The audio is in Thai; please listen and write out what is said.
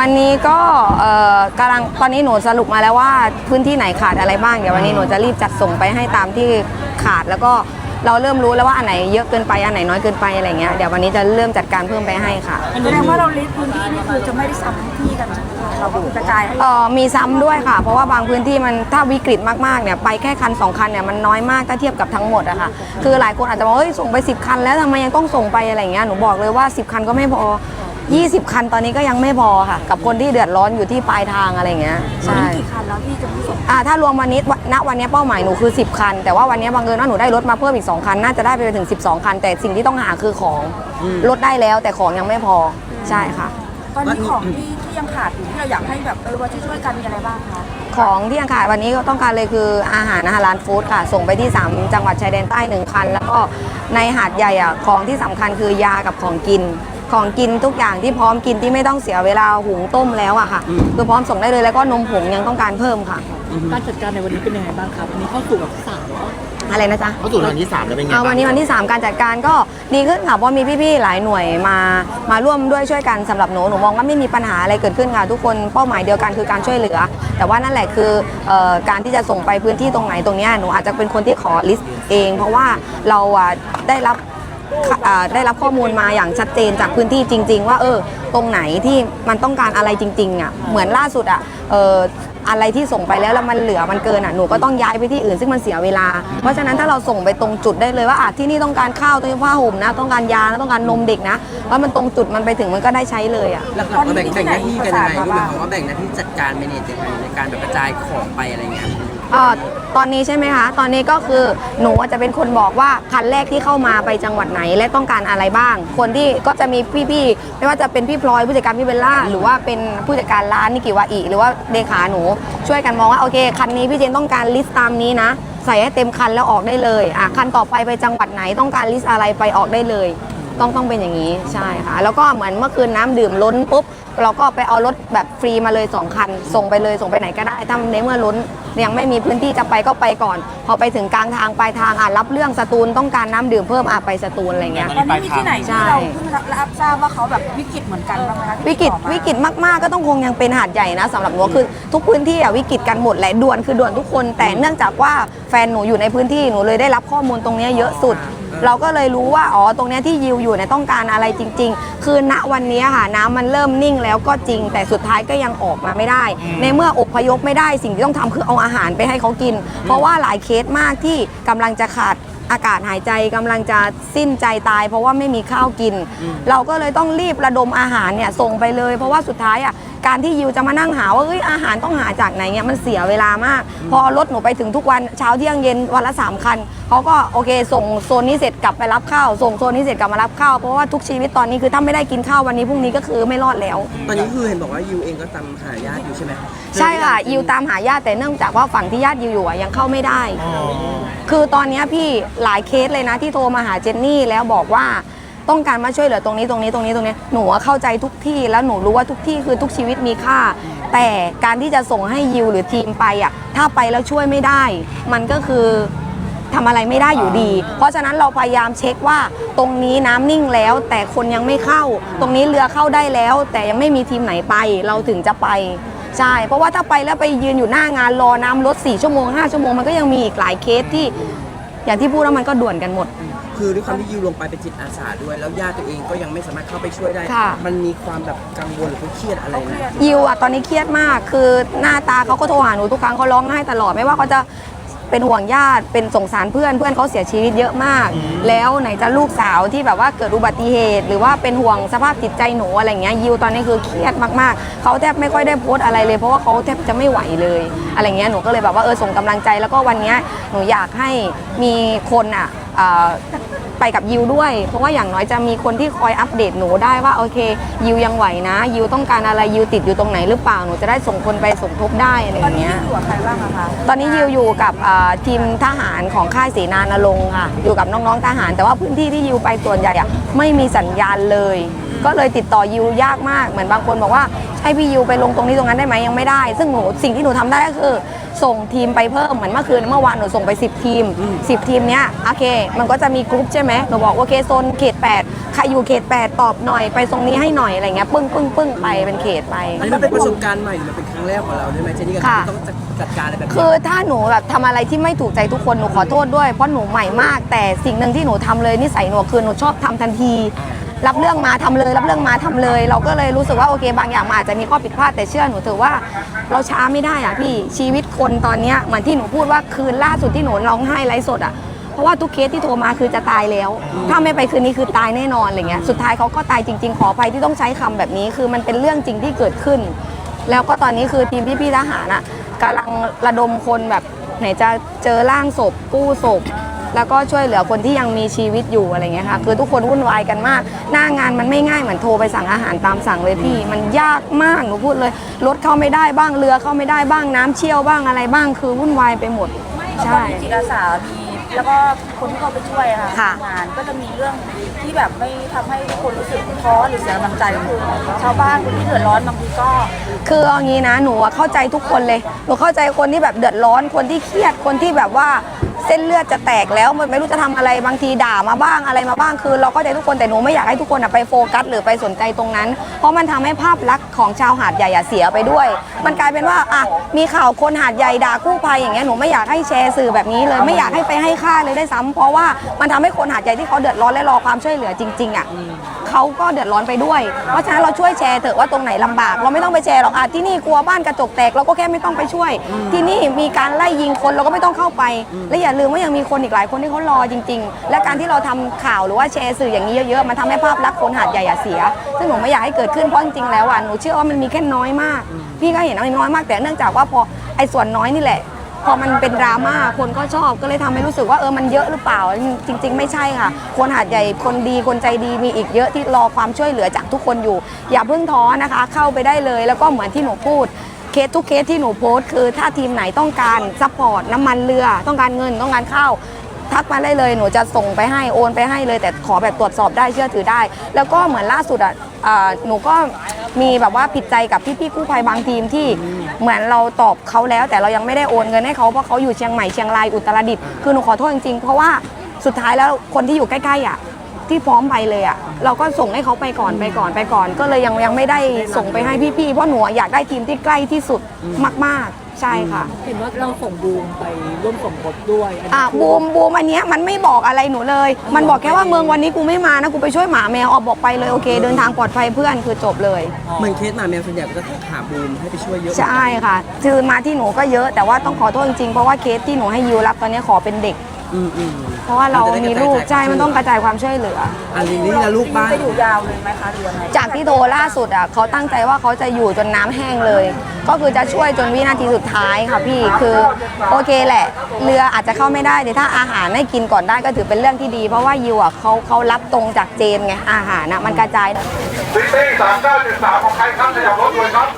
วันนี้ก็เอ่อกำลังตอนนี้หนูสรุปมาแล้วว่าพื้นที่ไหนขาดอะไรบ้างเดี๋ยววันนี้หนูจะรีบจัดส่งไปให้ตามที่ขาดแล้วก็เราเริ่มรู้แล้วว่าอันไหนเยอะเกินไปอันไหนน้อยเกินไปอะไรเงี้ยเดี๋ยววันนี้จะเริ่มจัดการเพิ่มไปให้ค่ะแสดงว่าเราลิสต์พื้นที่นี่คือจะไม่ได้ซ้ำที่กันใช่ไหมคะเราก็คือกระจายให้เอ่อมีซ้ำด้วยค่ะ เพราะว่าบางพื้นที่มันถ้าวิกฤตมากๆเนี่ยไปแค่คันสองคันเนี่ยมันน้อยมากถ้าเทียบกับทั้งหมดอะค่ะคือหลายคนอาจจะบอกเฮ้ยส่งไป 10 คันแล้วทำไมยังต้องส่งไปอะไรเงี้ยหนูบอกเลยว่า 10 คันก็ไม่พอ 20 คันตอนนี้ก็ยังไม่พอค่ะ กับคนที่เดือดร้อนอยู่ที่ปลายทางอะไรเงี้ยตอนใช่ นี้กี่คันแล้วที่จะไม่ส่งอ่าถ้ารวมวันนี้ณวันนี้เป้าหมายหนูคือ 10 คัน แต่ว่าวันนี้บังเอิญว่าหนูได้รถมาเพิ่มอีก 2 คัน น่าจะได้ไปถึง 12 คัน แต่สิ่งที่ต้องหาคือของรถได้แล้วแต่ของยังไม่พอใช่ค่ะ ตอนนี้ของที่ที่ยังขาดอยู่ที่เราอยากให้แบบเออว่าช่วยๆกันมีอะไรบ้างคะของที่ยังขาดวันนี้ก็ต้องการเลยคืออาหารอาหารร้านฟู้ดค่ะ ส่งไปที่ 3 จังหวัดชายแดนใต้หนึ่งคัน แล้วก็ในหาดใหญ่อะของที่สำคัญคือยากับของกิน ของกินทุกอย่างที่พร้อมกินที่ไม่ต้องเสียเวลาหุงต้มแล้วอะค่ะคือพร้อมส่งได้เลยแล้วก็นมผงยังต้องการเพิ่มค่ะ การจัดการในวันนี้เป็นยังไงบ้างครับวันนี้เข้าสู่แบบที่สามแล้วอะไรนะจ๊ะ เข้าสู่วันที่3แล้วเป็นไงเอาบ้างวันนี้วันที่ 3 การจัดการก็ดีขึ้นค่ะเพราะมีพี่ๆหลายหน่วยมามาร่วมด้วยช่วยกันสำหรับหนูหนูมองว่าไม่มีปัญหาอะไรเกิดขึ้นค่ะทุกคนเป้าหมายเดียวกันคือการช่วยเหลือ แต่ว่านั่นแหละคือเอ่อการที่จะส่งไปพื้นที่ตรงไหนตรงเนี้ยหนูอาจจะเป็นคนที่ขอลิสต์เอง เพราะว่าเราอะได้รับอ่า ได้รับข้อมูลมาอย่างชัดเจนจากพื้นที่จริง ๆ ว่าเออตรงไหนที่มันต้องการอะไรจริงๆอะเหมือนล่าสุดอะเอออะไรที่ส่งไปแล้วแล้วมันเหลือมันเกินอะหนูก็ต้องย้ายไปที่อื่นซึ่งมันเสียเวลา เพราะฉะนั้นถ้าเราส่งไปตรงจุดได้เลยว่าอะที่นี่ต้องการข้าวต้องการผ้าห่มนะ ต้องการยานะต้องการนมเด็กนะว่ามันตรงจุดมันไปถึงมันก็ได้ใช้เลยอะหลักๆเราแบ่งแบ่งหน้าที่กันยังไงรู้ไหมคะว่าแบ่งหน้าที่จัดการเมเนจยังไงในการแบบกระจายของไปอะไรเงี้ย เอ่อตอนนี้ใช่ไหมคะ ตอนนี้ก็คือหนูจะเป็นคนบอกว่าคันแรกที่เข้ามาไปจังหวัดไหนและต้องการอะไรบ้าง คนที่ก็จะมีพี่ๆไม่ว่าจะเป็นพี่พลอยผู้จัดการพี่เบลล่าหรือว่าเป็นผู้จัดการร้านนิกิวาอิหรือว่าเลขาหนูช่วยกันมองว่าโอเคคันนี้พี่เจนต้องการลิสต์ตามนี้นะ ใส่ให้เต็มคันแล้วออกได้เลยอะคันต่อไปไปจังหวัดไหนต้องการลิสต์อะไรไปออกได้เลย ต้องต้องเป็นอย่างนี้ใช่ค่ะ แล้วก็เหมือนเมื่อคืนน้ำดื่มล้นปุ๊บเราก็ไปเอารถแบบฟรีมาเลย 2 คัน ส่งไปเลยส่งไปไหนก็ได้ถ้าในเมื่อล้นยังไม่มีพื้นที่จะไปก็ไปก่อน พอไปถึงกลางทางปลายทางอะรับเรื่องสตูลต้องการน้ำดื่มเพิ่มอะไปสตูลอะไรเงี้ยตอนนี้มีที่ไหนใช่ที่เราเพิ่งรับทราบว่าเขาแบบวิกฤตเหมือนกันบ้างไหมคะที่วิกฤตติดต่อมาวิกฤตมากๆก็ต้องคงยังเป็นหาดใหญ่นะสำหรับหนูคือทุกพื้นที่อะวิกฤตกันหมดแหละด่วนคือด่วนทุกคน แต่เนื่องจากว่าแฟนหนูอยู่ในพื้นที่หนูเลยได้รับข้อมูลตรงเนี้ยเยอะสุด เราก็เลยรู้ว่าอ๋อตรงเนี้ยที่ยิวอยู่เนี่ยต้องการอะไรจริง ๆ คือณวันเนี้ยค่ะน้ำมันเริ่มนิ่งแล้วก็จริง แต่สุดท้ายก็ยังออกมาไม่ได้ ในเมื่ออพยพไม่ได้สิ่งที่ต้องทำคือเอาอาหารไปให้เขากิน เพราะว่าหลายเคสมากที่กำลังจะขาดอากาศหายใจกำลังจะสิ้นใจตาย เพราะว่าไม่มีข้าวกิน เราก็เลยต้องรีบระดมอาหารเนี่ยส่งไปเลย เพราะว่าสุดท้ายอะ การที่ยิวจะมานั่งหาว่าเอ้ยอาหารต้องหาจากไหนเนี่ยมันเสียเวลามาก พอรถหนูไปถึงทุกวันเช้าเที่ยงเย็นวันละสามคันเขาก็โอเค ส่งโซนนี้เสร็จกลับไปรับข้าวส่งโซนนี้เสร็จกลับมารับข้าวเพราะว่าทุกชีวิตตอนนี้คือถ้าไม่ได้กินข้าววันนี้พรุ่งนี้ก็คือไม่รอดแล้ว ตอนนี้คือเห็นบอกว่ายูเองก็ตามหาญาติอยู่ใช่ไหมใช่ค่ะยิวตามหาญาติแต่เนื่องจากว่าฝั่งที่ญาติยิวอยู่อะยังเข้าไม่ได้ คือตอนเนี้ยพี่หลายเคสเลยนะที่โทรมาหาเจนนี่แล้วบอกว่า ต้องการมาช่วยเหลือตรงนี้ตรงนี้ตรงนี้ตรงนี้ หนูอะเข้าใจทุกที่แล้วหนูรู้ว่าทุกที่คือทุกชีวิตมีค่า แต่การที่จะส่งให้ยิวหรือทีมไปอะถ้าไปแล้วช่วยไม่ได้ มันก็คือทำอะไรไม่ได้อยู่ดี เพราะฉะนั้นเราพยายามเช็คว่าตรงนี้น้ำนิ่งแล้ว แต่คนยังไม่เข้า ตรงนี้เรือเข้าได้แล้ว แต่ยังไม่มีทีมไหนไป เราถึงจะไปใช่ เพราะว่าถ้าไปแล้วไปยืนอยู่หน้างานรอน้ำรถ 4 ชั่วโมง 5 ชั่วโมงมันก็ยังมีอีกหลายเคสที่ อย่างที่พูดแล้วมันก็ด่วนกันหมด คือด้วยความที่ยูลงไปเป็นจิตอาสาด้วย แล้วญาติตัวเองก็ยังไม่สามารถเข้าไปช่วยได้ ค่ะ มันมีความแบบกังวลหรือเขาเครียดอะไรไหม ยิวอะตอนนี้เครียดมาก คือหน้าตาเขาก็โทรหาหนูทุกครั้งเขาร้องไห้ตลอดไม่ว่าเขาจะ เป็นห่วงญาติเป็นสงสารเพื่อนเพื่อนเขาเสียชีวิตเยอะมาก แล้วไหนจะลูกสาวที่แบบว่าเกิดอุบัติเหตุ หรือว่าเป็นห่วงสภาพจิตใจหนูอะไรเงี้ยยิวตอนนี้คือเครียดมากๆเขาแทบไม่ค่อยได้โพสต์อะไรเลยเพราะว่าเขาแทบจะไม่ไหวเลยอะไรเงี้ยหนูก็เลยแบบว่าเออส่งกำลังใจแล้วก็วันเนี้ยหนูอยากให้มีคนอะเอ่อ ไปกับยิวด้วย เพราะว่าอย่างน้อยจะมีคนที่คอยอัปเดตหนูได้ว่าโอเคยิวยังไหวนะ ยิวต้องการอะไรยิวติดอยู่ตรงไหนหรือเปล่าหนูจะได้ส่งคนไปสมทบได้อะไรอตอนย่างนี้เงี้ยอยู่กับใครบ้างอะคะตอนนี้ยิวอยู่กับอ่าทีมทหารของค่ายเสนานรงค์ค่ะอยู่กับน้องๆทหาร แต่ว่าพื้นที่ที่ยิวไปส่วนใหญ่อะไม่มีสัญญาณเลย ก็เลยติดต่อยิวยากมากเหมือนบางคนบอกว่าให้พี่ยิวไปลงตรงนี้ตรงนั้นได้ไหมยังไม่ได้ ซึ่งหนูสิ่งที่หนูทำได้ก็คือ ส่งทีมไปเพิ่มเหมือนเมื่อคืนเมื่อวานหนูส่งไป 10 ทีม 10 ทีมเนี้ยโอเค มันก็จะมีกรุ๊ปใช่ไหมหนูบอกโอเคโซนเขต 8 ใครอยู่เขตแปดตอบหน่อยไปตรงนี้ให้หน่อยอะไรเงี้ยปึ้งปึ้งปึ้งไปเป็นเขตไป อันนี้มันเป็นประสบการณ์ใหม่หรือมันเป็นครั้งแรกของเราใช่ไหมเจนนี่กับค่ะที่ต้องจัดการอะไรแบบนี้ คือถ้าหนูแบบทำอะไรที่ไม่ถูกใจทุกคนหนูขอโทษด้วยเพราะหนูใหม่มาก แต่สิ่งหนึ่งที่หนูทำเลยนิสัยหนูคือหนูชอบทำทันที รับเรื่องมาทำเลย รับเรื่องมาทำเลย เราก็เลยรู้สึกว่าโอเค บางอย่างมันอาจจะมีข้อผิดพลาดแต่เชื่อหนูเถอะว่าเราช้าไม่ได้อะพี่ชีวิตคนตอนเนี้ยเหมือนที่หนูพูดว่าคืนล่าสุดที่หนูร้องไห้ไร้สดอะเพราะว่าทุกเคสที่โทรมาคือจะตายแล้ว ถ้าไม่ไปคืนนี้คือตายแน่นอนอะไรเงี้ยสุดท้ายเขาก็ตายจริง ๆ ขออภัยที่ต้องใช้คำแบบนี้ คือมันเป็นเรื่องจริงที่เกิดขึ้น แล้วก็ตอนนี้คือทีมพี่ๆทหารอะกำลังระดมคนแบบไหนจะเจอร่างศพกู้ศพ แล้วก็ช่วยเหลือคนที่ยังมีชีวิตอยู่อะไรเงี้ยค่ะคือทุกคนวุ่นวายกันมาก หน้างานมันไม่ง่ายเหมือนโทรไปสั่งอาหารตามสั่งเลยพี่ มันยากมากหนูพูดเลยรถเข้าไม่ได้บ้างเรือเข้าไม่ได้บ้างน้ำเชี่ยวบ้างอะไรบ้าง คือวุ่นวายไปหมดใช่จิตอาสามีแล้วก็คนที่เข้าไปช่วยอะค่ะค่ะทำงานก็จะมีเรื่องที่แบบไม่ทำให้ทุกคนรู้สึกท้อหรือเสียกำลังใจก็คือชาวบ้านคนที่เดือดร้อนบางทีก็ คือเอางี้นะหนูอะเข้าใจทุกคนเลยหนูเข้าใจคนที่แบบเดือดร้อนคนที่เครียดคนที่แบบว่า เส้นเลือดจะแตกแล้วมันไม่รู้จะทำอะไรบางทีด่ามาบ้างอะไรมาบ้างคือ เราเข้าใจทุกคนแต่หนูไม่อยากให้ทุกคนไปโฟกัส หรือไปสนใจตรงนั้น เพราะมันทำให้ภาพลักษณ์ของชาวหาดใหญ่เสียไปด้วย มันกลายเป็นว่าอะมีข่าวคนหาดใหญ่ด่ากู้ภัยอย่างเงี้ยหนูไม่อยากให้แชร์สื่อแบบนี้เลยไม่อยากให้ไปให้ค่าเลยได้ซ้ำเพราะว่ามันทำให้คนหาดใหญ่ที่เขาเดือดร้อนและรอความช่วยเหลือจริงๆอะ เขาก็เดือดร้อนไปด้วย เพราะฉะนั้นเราช่วยแชร์เถอะว่าตรงไหนลำบาก เราไม่ต้องไปแชร์หรอกอะที่นี่กลัวบ้านกระจกแตกเราก็แค่ไม่ต้องไปช่วย ที่นี่มีการไล่ยิงคนเราก็ไม่ต้องเข้าไป และอย่าลืมว่ายังมีคนอีกหลายคนที่เขารอจริง ๆ และการที่เราทำข่าวหรือว่าแชร์สื่ออย่างนี้เยอะๆมันทำให้ภาพลักษณ์คนหาดใหญ่อะเสีย ซึ่งหนูไม่อยากให้เกิดขึ้นเพราะจริงๆแล้วอะหนูเชื่อว่ามันมีแค่น้อยมาก พี่ก็เห็นว่ามันน้อยมากแต่เนื่องจากว่าพอไอ้ส่วนน้อยนี่แหละ พอมันเป็นดราม่าคนก็ชอบก็เลยทำให้รู้สึกว่าเออมันเยอะหรือเปล่าจริง ๆ ไม่ใช่ค่ะ คนหาดใหญ่คนดีคนใจดีมีอีกเยอะที่รอความช่วยเหลือจากทุกคนอยู่ อย่าเพิ่งท้อนะคะ เข้าไปได้เลย แล้วก็เหมือนที่หนูพูดเคสทุกเคสที่หนูโพสต์คือถ้าทีมไหนต้องการซัพพอร์ตน้ำมันเรือ ต้องการเงินต้องการข้าว ทักมาได้เลยหนูจะส่งไปให้โอนไปให้เลย แต่ขอแบบตรวจสอบได้เชื่อถือได้ แล้วก็เหมือนล่าสุดอะหนูก็มีแบบว่าผิดใจกับพี่ๆกู้ภัยบางทีมที่เหมือนเราตอบเขาแล้ว แต่เรายังไม่ได้โอนเงินให้เขาเพราะเขาอยู่เชียงใหม่เชียงรายอุตรดิตถ์คือหนูขอโทษจริงๆเพราะว่าสุดท้ายแล้วคนที่อยู่ใกล้ๆอะที่พร้อมไปเลยอะเราก็ส่งให้เขาไปก่อนไปก่อนไปก่อน ก็เลยยังยังไม่ได้ส่งไปให้พี่ๆเพราะหนูอยากได้ทีมที่ใกล้ที่สุดมากๆ ใช่ค่ะ เห็นว่าเราส่งบูมไปร่วมสมรสด้วยนนี้อะคือบูมบูมอันเนี้ยมันไม่บอกอะไรหนูเลย มันบอกแค่ว่าเมืองวันนี้กูไม่มานะกูไปช่วยหมาแมวออกบอกไปเลยโอเค เดินทางปลอดภัยเพื่อนคือจบเลย เหมือนเคสหมาแมวส่วนใหญ่ก็จะหาบูมให้ไปช่วยเยอะใช่ค่ะคือมาที่หนูก็เยอะแต่ว่าต้องขอโทษจริงๆเพราะว่าเคสที่หนูให้ยูรับตอนนี้ขอเป็นเด็ก อืมอืม เพราะว่าเรามีลูกใช่มันต้องกระจายความช่วยเหลือ อันนี้นี่นะลูกบ้านจะอยู่ยาวเลยไหมคะหรือยังไงจากที่โทรล่าสุดอะเขาตั้งใจว่าเขาจะอยู่จนน้ำแห้งเลย ก็คือจะช่วยจนวินาทีสุดท้ายค่ะพี่คือโอเคแหละ เรืออาจจะเข้าไม่ได้แต่ถ้าอาหารให้กินก่อนได้ก็ถือเป็นเรื่องที่ดี เพราะว่ายูอะเขาเขารับตรงจากเจนไงอาหารนะมันกระจาย ซิตี้สามเก้าเจ็ดสามของใครครับขยับรถด่วนครับ